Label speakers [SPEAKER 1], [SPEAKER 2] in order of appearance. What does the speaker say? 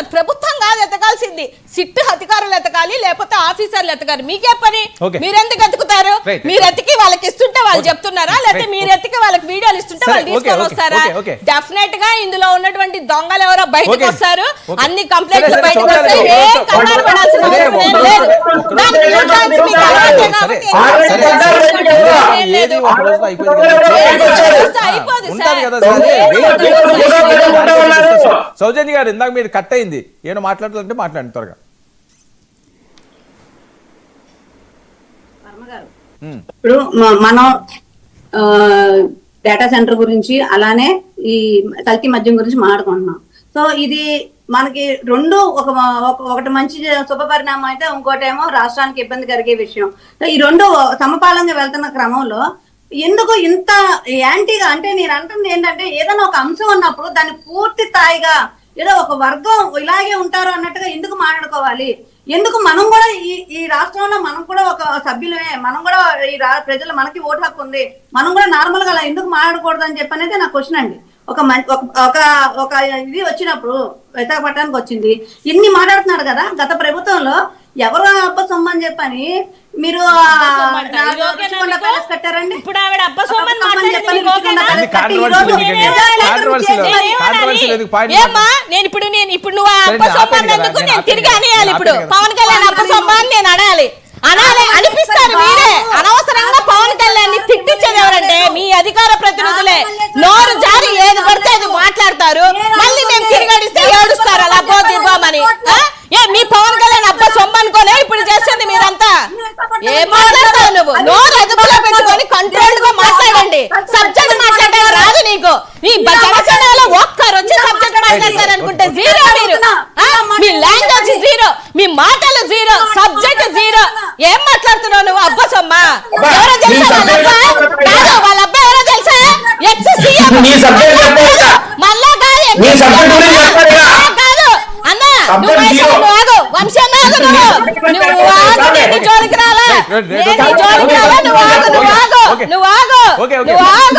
[SPEAKER 1] ఉన్నది ప్రభుత్వం కాదు ఎతకాల్సింది సిట్ అధికారులు ఎతకాలి లేకపోతే ఆఫీసర్లు ఎతకాలి మీకే పని
[SPEAKER 2] Okay.
[SPEAKER 1] మీరు ఎందుకు ఎతుకుతారు. మీరు ఎతికి వాళ్ళకి ఇస్తుంటే వాళ్ళు. చెప్తున్నారా లేకపోతే. మీరు ఎతికి వాళ్ళకి వీడియోలు ఇస్తుంటే వాళ్ళు తీసుకొని వస్తారా. డెఫినెట్గా ఇందులో ఉన్నటువంటి దొంగలు ఎవరో బయటకు. వస్తారు. అన్ని కంప్లైంట్లు బయటకు. వస్తాయి ఏ. కంగారు పడాల్సిన అవసరం లేదు
[SPEAKER 2] ఏది. ఒక రోజులో అయిపోయింది. కదా. సౌజన్య గారు ఇందాక మీరు కట్ అయింది. ఏమో మాట్లాడుతుంటే మాట్లాడండి త్వరగా.
[SPEAKER 3] ఇప్పుడు మనం ఆ, డేటా సెంటర్ గురించి అలానే ఈ కల్తీ మద్యం గురించి మాట్లాడుకుంటున్నాం. సో ఇది మనకి రెండు ఒక ఒక- ఒకటి మంచి శుభపరిణామం అయితే ఇంకోటేమో రాష్ట్రానికి ఇబ్బంది కలిగే విషయం. ఈ రెండు సమపాలంగా వెళ్తున్న క్రమంలో ఎందుకు ఇంత యాంటీగా అంటే నేను అంటుంది ఏంటంటే ఏదైనా ఒక అంశం ఉన్నప్పుడు దాన్ని పూర్తి స్థాయిగా ఏదో ఒక వర్గం ఇలాగే ఉంటారు అన్నట్టుగా ఎందుకు మాట్లాడుకోవాలి? ఎందుకు మనం కూడా ఈ ఈ రాష్ట్రంలో మనం కూడా ఒక సభ్యులమే మనం కూడా ఈ ప్రజలు మనకి ఓటు హక్కు ఉంది మనం కూడా నార్మల్గా అలా ఎందుకు మాట్లాడకూడదు అని చెప్పి అనేది నా క్వశ్చన్ అండి. ఒక ఒక- ఒక ఒక ఇది వచ్చినప్పుడు విశాఖపట్నానికి వచ్చింది. ఇన్ని మాట్లాడుతున్నారు కదా గత ప్రభుత్వంలో ఎవరు అబ్బ సొమ్మని చెప్పని మీరు కట్టారండి.
[SPEAKER 1] ఇప్పుడు ఆవిడ అబ్బ సొమ్మని
[SPEAKER 3] అబ్బ సొమ్మని.
[SPEAKER 1] నేను ఇప్పుడు నేను ఇప్పుడు నువ్వు
[SPEAKER 2] నేను నేను
[SPEAKER 1] తిరిగి అనేయాలి ఇప్పుడు. పవన్ కళ్యాణ్ అప్ప సొమ్మ అని నేను అనాలి అనిపిస్తారు మీరే అనవసరంగా పవన్ కళ్యాణ్ని తిట్టించేది ఎవరంటే మీ అధికార ప్రతినిధులే నోరు జారి ఏది పడితే అది మాట్లాడతారు మళ్ళీ మేము తిరిగడిస్తే ఏడుస్తారు అలా పో తిరుగోమని ఆ? ఏ మీ పవన్ కళ్యాణ్ అబ్బ సొమ్మ అనుకోలే చేస్తుంది మీరంతా ఏం మాట్లాడతావు నువ్వు? నోరు అదుపులో పెట్టుకొని కంట్రోల్గా మాట్లాడండి. సబ్జెక్ట్ మాట్లాడడం రాదు నీకు. ఈ జనసేనలో ఒక్కరు వచ్చి సబ్జెక్ట్ మాట్లాడతారు అనుకుంటే జీరో మీరు? మీ లాంగ్వేజ్ జీరో మీ మాటలు జీరో సబ్జెక్ట్ జీరో ఏం మాట్లాడుతున్నావు నువ్వు? అబ్బ సొమ్మ. ఎవరో తెలుసా? కాదు వాళ్ళ అబ్బాయి ఎవరో తెలుసా? Ex CM? మళ్ళా కాదు? కాదు అన్న నువ్వు వంశం ఆగు నువ్వు. జోలికి రాలా జోలికి రాలా నువ్వు ఆగు నువ్వు ఆగు. నువ్వు ఆగు